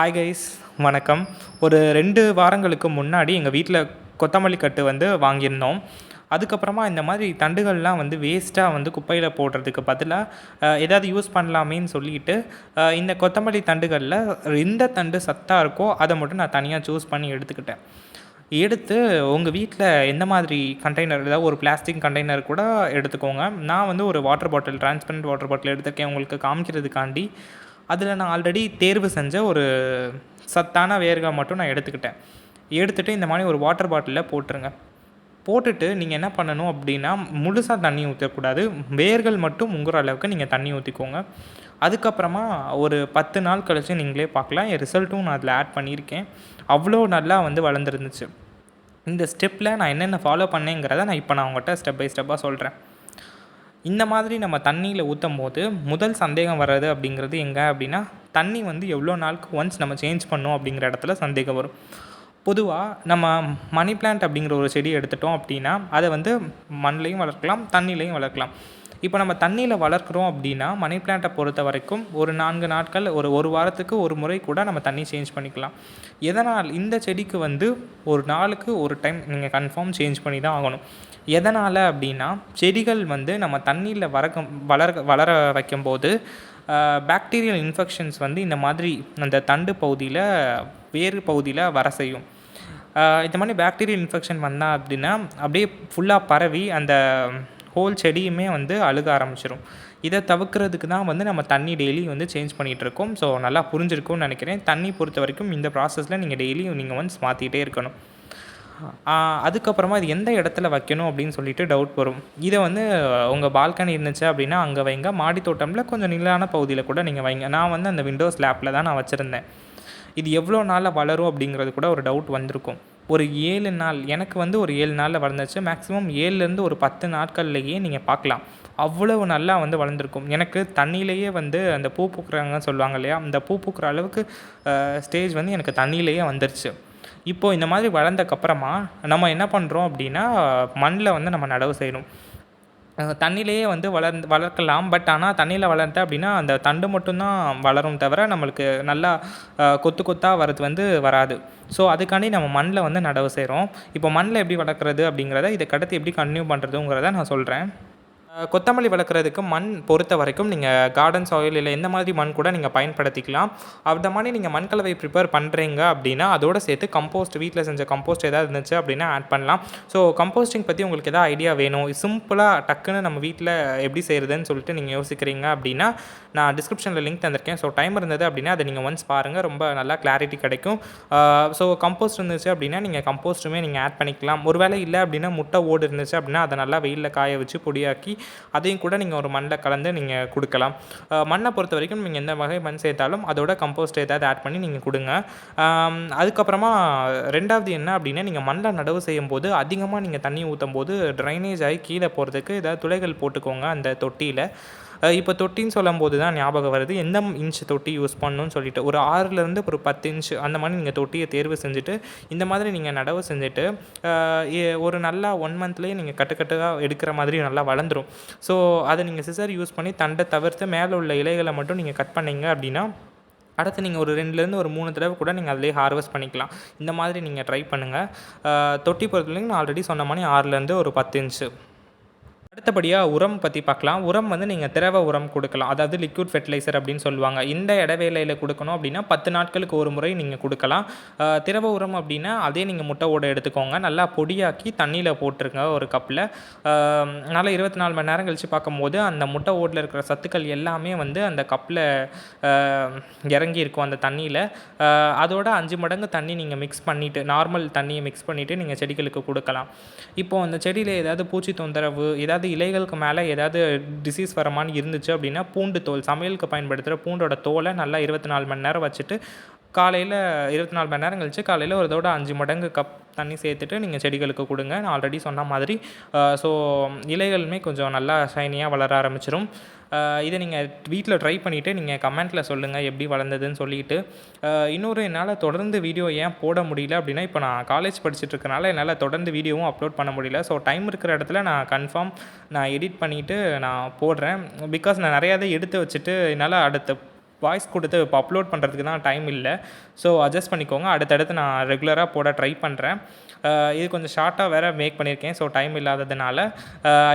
Hi guys வணக்கம். ஒரு ரெண்டு வாரங்களுக்கு முன்னாடி எங்கள் வீட்டில் கொத்தமல்லி கட்டு வந்து வாங்கியிருந்தோம். அதுக்கப்புறமா இந்த மாதிரி தண்டுகள்லாம் வந்து வேஸ்ட்டாக வந்து குப்பையில் போடுறதுக்கு பதிலாக ஏதாவது யூஸ் பண்ணலாமேன்னு சொல்லிட்டு இந்த கொத்தமல்லி தண்டுகளில் எந்த தண்டு சத்தாக இருக்கோ அதை மட்டும் நான் தனியாக சூஸ் பண்ணி எடுத்துக்கிட்டேன். எடுத்து உங்கள் வீட்டில் எந்த மாதிரி கண்டெய்னர் ஏதாவது ஒரு பிளாஸ்டிக் கண்டெய்னர் கூட எடுத்துக்கோங்க. நான் வந்து ஒரு water bottle transparent water bottle எடுத்திருக்கேன். உங்களுக்கு காமிக்கிறதுக்காண்டி. அதில் நான் ஆல்ரெடி தேர்வு செஞ்ச ஒரு சத்தான வேர்கா மட்டும் நான் எடுத்துக்கிட்டேன். எடுத்துகிட்டு இந்த மாதிரி ஒரு வாட்டர் பாட்டிலில் போட்டுருங்க. போட்டுட்டு நீங்கள் என்ன பண்ணணும் அப்படின்னா முழுசாக தண்ணி ஊற்றக்கூடாது வேர்கள் மட்டும் முங்குற அளவுக்கு நீங்கள் தண்ணி ஊற்றிக்கோங்க அதுக்கப்புறமா ஒரு பத்து நாள் கழிச்சு நீங்களே பார்க்கலாம் என் ரிசல்ட்டும் நான் அதில் ஆட் பண்ணியிருக்கேன். அவ்வளோ நல்லா வந்து வளர்ந்துருந்துச்சு. இந்த ஸ்டெப்பில் நான் என்னென்ன ஃபாலோ பண்ணேங்கிறத நான் இப்போ நான் உங்கள்கிட்ட ஸ்டெப் பை ஸ்டெப்பாக சொல்கிறேன் இந்த மாதிரி நம்ம தண்ணியில் ஊற்றும் போது முதல் சந்தேகம் வர்றது அப்படிங்கிறது எங்கே அப்படின்னா தண்ணி வந்து எவ்வளோ நாளுக்கு ஒன்ஸ் நம்ம சேஞ்ச் பண்ணோம் அப்படிங்கிற இடத்துல சந்தேகம் வரும். பொதுவாக நம்ம மணி பிளான்ட் அப்படிங்கிற ஒரு செடி எடுத்துட்டோம் அப்படின்னா அதை வந்து மண்ணிலையும் வளர்க்கலாம் தண்ணிலையும் வளர்க்கலாம். இப்போ நம்ம தண்ணியில் வளர்க்குறோம் அப்படின்னா மணி பிளான்ட்டை பொறுத்த வரைக்கும் ஒரு நான்கு நாட்கள் ஒரு ஒரு வாரத்துக்கு ஒரு முறை கூட நம்ம தண்ணி சேஞ்ச் பண்ணிக்கலாம். எதனால் இந்த செடிக்கு வந்து ஒரு நாளுக்கு ஒரு டைம் நீங்கள் கன்ஃபார்ம் சேஞ்ச் பண்ணி தான் ஆகணும். எதனால் அப்படின்னா செடிகள் வந்து நம்ம தண்ணியில் வரக்க வளர வளர வைக்கும்போது பாக்டீரியல் இன்ஃபெக்ஷன்ஸ் வந்து இந்த மாதிரி அந்த தண்டு பகுதியில் வேறு பகுதியில் வர செய்யும். இந்த மாதிரி பாக்டீரியல் இன்ஃபெக்ஷன் வந்தால் அப்படின்னா அப்படியே ஃபுல்லாக பரவி அந்த ஹோல் செடியுமே வந்து அழுக ஆரம்பிச்சிடும் இதை தவிர்க்கிறதுக்கு தான் வந்து நம்ம தண்ணி டெய்லி வந்து சேஞ்ச் பண்ணிகிட்டு இருக்கோம் ஸோ நல்லா புரிஞ்சிருக்கும்னு நினைக்கிறேன். தண்ணி பொறுத்த வரைக்கும் இந்த ப்ராசஸில் நீங்கள் டெய்லியும் நீங்கள் வந்து மாற்றிக்கிட்டே இருக்கணும். அதுக்கப்புறமா இது எந்த இடத்துல வைக்கணும் அப்படின்னு சொல்லிட்டு டவுட் வரும். இதை வந்து உங்கள் பால்கனி இருந்துச்சு அப்படின்னா அங்கே வைங்க. மாடி தோட்டமில் கொஞ்சம் நிலான பகுதியில் கூட நீங்கள் வைங்க. நான் வந்து அந்த விண்டோஸ் லேப்பில் தான் நான் வச்சுருந்தேன். இது எவ்வளோ நாளில் வளரும் அப்படிங்கிறது கூட ஒரு டவுட் வந்திருக்கும். ஒரு ஏழு நாள் எனக்கு வந்து ஒரு ஏழு நாளில் வளர்ந்துச்சு. மேக்ஸிமம் ஏழுலேருந்து ஒரு பத்து நாட்கள்லேயே நீங்கள் பார்க்கலாம். அவ்வளவு நல்லா வந்து வளர்ந்துருக்கும். எனக்கு தண்ணியிலேயே வந்து அந்த பூ பூக்குறாங்கன்னு சொல்லுவாங்க இல்லையா? அந்த பூ பூக்குற அளவுக்கு ஸ்டேஜ் வந்து எனக்கு தண்ணியிலேயே வந்துருச்சு. இப்போது இந்த மாதிரி வளர்ந்தக்கப்புறமா நம்ம என்ன பண்ணுறோம் அப்படின்னா மண்ணில் வந்து நம்ம நடவு செய்யணும். தண்ணியிலேயே வந்து வளர்ந்து வளர்க்கலாம். பட் ஆனால் தண்ணியில் வளர்த்த அப்படின்னா அந்த தண்டு மட்டும்தான் வளரும் தவிர நம்மளுக்கு நல்லா கொத்து கொத்தாக வரது வந்து வராது. ஸோ அதுக்காண்டி நம்ம மண்ணில் வந்து நடவு செய்கிறோம் இப்போ மண்ணில் எப்படி வளர்க்குறது அப்படிங்கிறத இதை கடத்தி எப்படி கன்டினியூ பண்ணுறதுங்கிறத நான் சொல்கிறேன் கொத்தமல்லி வளர்க்குறதுக்கு மண் பொறுத்த வரைக்கும் நீங்கள் கார்டன் சாயில் இல்லை எந்த மாதிரி மண் கூட நீங்கள் பயன்படுத்திக்கலாம். அந்த மாதிரி நீங்கள் மண் கலவை ப்ரிப்பேர் பண்ணுறீங்க அப்படின்னா அதோட சேர்த்து கம்போஸ்ட் வீட்டில் செஞ்ச கம்போஸ்ட் ஏதாவது இருந்துச்சு அப்படின்னா ஆட் பண்ணலாம். ஸோ கம்போஸ்டிங் பற்றி உங்களுக்கு எதாவது ஐடியா வேணும்? சிம்பிளாக டக்குன்னு நம்ம வீட்டில் எப்படி செய்கிறதுன்னு சொல்லிட்டு நீங்கள் யோசிக்கிறீங்க அப்படின்னா நான் டிஸ்கிரிப்ஷனில் லிங்க் தந்திருக்கேன். ஸோ டைம் இருந்தது அப்படின்னா அதை நீங்கள் ஒன்ஸ் பாருங்கள் ரொம்ப நல்லா கிளாரிட்டி கிடைக்கும். ஸோ கம்போஸ்ட் இருந்துச்சு அப்படின்னா நீங்கள் கம்போஸ்ட்டுமே நீங்கள் ஆட் பண்ணிக்கலாம். ஒருவேளை இல்லை அப்படின்னா முட்டை ஓடு இருந்துச்சு அப்படின்னா அதை நல்லா வெயிலில் காய வச்சு பொடியாக்கி அதையும் கூட நீங்கள் ஒரு மண்ணில் கலந்து நீங்கள் கொடுக்கலாம். மண்ணை பொறுத்த வரைக்கும் நீங்கள் எந்த வகை மண் சேர்த்தாலும் அதோட கம்போஸ்ட் ஏதாவது ஆட் பண்ணி நீங்கள் கொடுங்க. அதுக்கப்புறமா ரெண்டாவது என்ன அப்படின்னா நீங்கள் மண்ணில் நடவு செய்யும் போது அதிகமாக நீங்கள் தண்ணி ஊற்றும் போது ட்ரைனேஜ் ஆகி கீழே போகிறதுக்கு ஏதாவது துளைகள் போட்டுக்கோங்க அந்த தொட்டியில். இப்போ தொட்டின்னு சொல்லும் போது தான் ஞாபகம் வருது. எந்த இன்ச் தொட்டி யூஸ் பண்ணணும்னு சொல்லிட்டு. ஒரு ஆறுலேருந்து ஒரு பத்து இன்ச் அந்த மாதிரி நீங்கள் தொட்டியை தேர்வு செஞ்சுட்டு இந்த மாதிரி நீங்கள் நடவு செஞ்சுட்டு ஏ- ஒரு நல்லா ஒன் மந்த்லேயே நீங்கள் கட்டுக்கட்டாக எடுக்கிற மாதிரி நல்லா வளர்ந்துரும். ஸோ அதை நீங்கள் சிசர் யூஸ் பண்ணி தண்டை தவிர்த்து மேலே உள்ள இலைகளை மட்டும் நீங்கள் கட் பண்ணீங்க அப்படின்னா அடுத்து நீங்கள் ஒரு ரெண்டுலேருந்து ஒரு மூணு தடவை கூட நீங்கள் அதிலே ஹார்வெஸ்ட் பண்ணிக்கலாம். இந்த மாதிரி நீங்கள் ட்ரை பண்ணுங்கள் தொட்டி பொறுத்தவரைக்கும் நான் ஆல்ரெடி சொன்ன மாதிரி ஆறுலேருந்து ஒரு பத்து இன்ச்சு அடுத்தபடியாக உரம் பற்றி பார்க்கலாம். உரம் வந்து நீங்கள் திரவ உரம் கொடுக்கலாம். அதாவது லிக்விட் ஃபெர்டிலைசர் அப்படின்னு சொல்லுவாங்க. இந்த இடைவேளையில் கொடுக்கணும் அப்படின்னா பத்து நாட்களுக்கு ஒரு முறை நீங்கள் கொடுக்கலாம். திரவ உரம் அப்படின்னா அதே நீங்கள் முட்டை ஓட எடுத்துக்கோங்க. நல்லா பொடியாக்கி தண்ணியில் போட்டுருங்க ஒரு கப்பில் நல்லா இருபத்தி நாலு மணி நேரம் கழித்து பார்க்கும்போது அந்த முட்டை ஓட்டில் இருக்கிற சத்துக்கள் எல்லாமே வந்து அந்த கப்பில் இறங்கி இருக்கும் அந்த தண்ணியில். அதோட அஞ்சு மடங்கு தண்ணி நீங்கள் மிக்ஸ் பண்ணிவிட்டு நார்மல் தண்ணியை மிக்ஸ் பண்ணிவிட்டு நீங்கள் செடிகளுக்கு கொடுக்கலாம். இப்போது அந்த செடியில் ஏதாவது பூச்சி தொந்தரவு ஏதாவது இலைகளுக்கு மேலே ஏதாவது டிசீஸ் வரமான்னு இருந்துச்சு அப்படின்னா பூண்டு தோல் சமையலுக்கு பயன்படுத்துகிற பூண்டோட தோலை நல்லா இருபத்தி நாலு மணி நேரம் வச்சுட்டு காலையில் இருபத்தி நாலு மணி நேரம் கழிச்சு காலையில் ஒரு தோட அஞ்சு மடங்கு கப் தண்ணி சேர்த்துட்டு நீங்கள் செடிகளுக்கு கொடுங்க. நான் ஆல்ரெடி சொன்ன மாதிரி ஸோ இலைகளுமே கொஞ்சம் நல்லா ஷைனியாக வளர ஆரம்பிச்சிடும் இதை நீங்கள் வீட்டில் ட்ரை பண்ணிவிட்டு நீங்கள் கமெண்ட்டில் சொல்லுங்கள் எப்படி வளர்ந்ததுன்னு சொல்லிட்டு. இன்னொரு என்னால் தொடர்ந்து வீடியோ ஏன் போட முடியல அப்படின்னா இப்போ நான் காலேஜ் படிச்சுட்டு இருக்கனால என்னால் தொடர்ந்து வீடியோவும் அப்லோட் பண்ண முடியல. ஸோ டைம் இருக்கிற இடத்துல நான் கன்ஃபார்ம் நான் எடிட் பண்ணிவிட்டு நான் போடுறேன். பிகாஸ் நான் நிறையாவே எடுத்து வச்சுட்டு என்னால் அடுத்த வாய்ஸ் கொடுத்து இப்போ அப்லோட் பண்ணுறதுக்கு தான் டைம் இல்லை. ஸோ அட்ஜஸ்ட் பண்ணிக்கோங்க. அடுத்தடுத்து நான் ரெகுலராக போட ட்ரை பண்ணுறேன் இது கொஞ்சம் ஷார்ட்டாக வேறு மேக் பண்ணியிருக்கேன் ஸோ டைம் இல்லாததுனால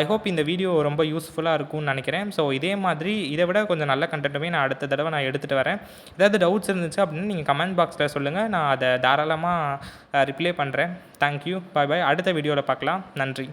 ஐ ஹோப் இந்த வீடியோ ரொம்ப யூஸ்ஃபுல்லாக இருக்கும்னு நினைக்கிறேன். ஸோ இதே மாதிரி இதை விட கொஞ்சம் நல்ல கண்டென்ட்டுமே நான் அடுத்த தடவை நான் எடுத்துகிட்டு வரேன். ஏதாவது டவுட்ஸ் இருந்துச்சு அப்படின்னு நீங்கள் கமெண்ட் பாக்ஸில் சொல்லுங்கள் நான் அதை தாராளமாக ரிப்ளை பண்ணுறேன் தேங்க்யூ பாய் பாய் அடுத்த வீடியோவில் பார்க்கலாம். நன்றி.